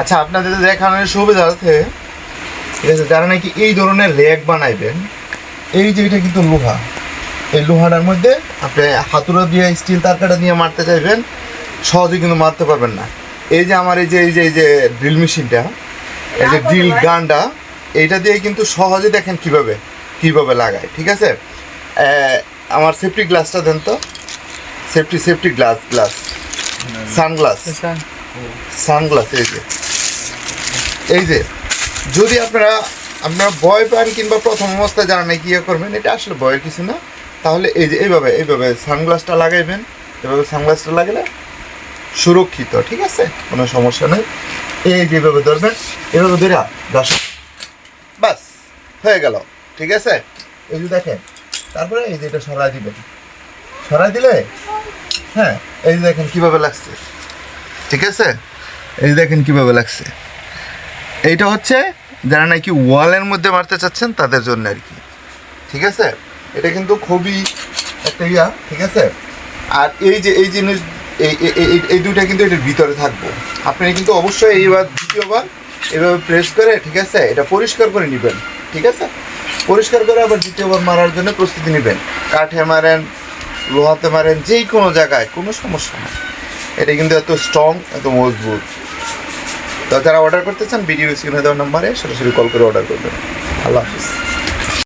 আচ্ছা আপনাদের দেখানোর সুবিধা আছে। ঠিক আছে যারা নাকি এই ধরনের র্যাক বানাইবেন এই যে এটা কিন্তু লোহা। এই লোহাটার মধ্যে আপনি হাতুড়া দিয়ে স্টিল তারকাটা দিয়ে মারতে চাইবেন সহজে কিন্তু মারতে পারবেন না। এই যে আমার এই যে এই যে এই যে ড্রিল মেশিনটা এই যে ড্রিল গানটা এইটা দিয়ে কিন্তু সহজে দেখেন কীভাবে কীভাবে লাগায় ঠিক আছে? আমার সেফটি গ্লাসটা দেন তো। Safety safety glass glass sunglass sunglass এই যে। এই যে, যদি আপনারা আপনারা ভয় পান কিংবা প্রথম অবস্থায় জানা নাই কি ইয়ে করবেন, এটা আসলে ভয়ের কিছু না। তাহলে এই যে, এইভাবে এইভাবে সানগ্লাসটা লাগাইবেন। এভাবে সানগ্লাসটা লাগালে সুরক্ষিত, ঠিক আছে? কোনো সমস্যা নেই। এই যেভাবে ধরবেন এভাবে ধরে দশ বাস, হয়ে গেল, ঠিক আছে? এই যে দেখেন, তারপরে এই যে এটা সরাই দিবেন। সরাই দিলে হ্যাঁ এই যে দেখেন কীভাবে লাগছে, ঠিক আছে? এই দেখেন কীভাবে লাগছে। এইটা হচ্ছে যারা নাকি ওয়ালের মধ্যে মারতে চাচ্ছেন, তাদের জন্য আর কি। ঠিক আছে? এটা কিন্তু খুবই একটা ইয়া, ঠিক আছে? আর এই যে, এই জিনিস, এই দুইটা কিন্তু এটার ভিতরে থাকব। আপনি কিন্তু অবশ্যই এইবার দ্বিতীয়বার এভাবে প্রেস করে, ঠিক আছে? এটা পরিষ্কার করে নেবেন, ঠিক আছে? পরিষ্কার করে আবার দ্বিতীয়বার মারার জন্য প্রস্তুতি নেবেন। কাঠে মারেন, লোহাতে মারেন যেই কোনো জায়গায়, কোনো সমস্যা নেই। এটা কিন্তু এত স্ট্রং এত মজবুত। তো যারা অর্ডার করতে চান ভিডিও স্ক্রিনে দেওয়ার নাম্বারে সরাসরি কল করে অর্ডার করবেন। আল্লাহ হাফিজ।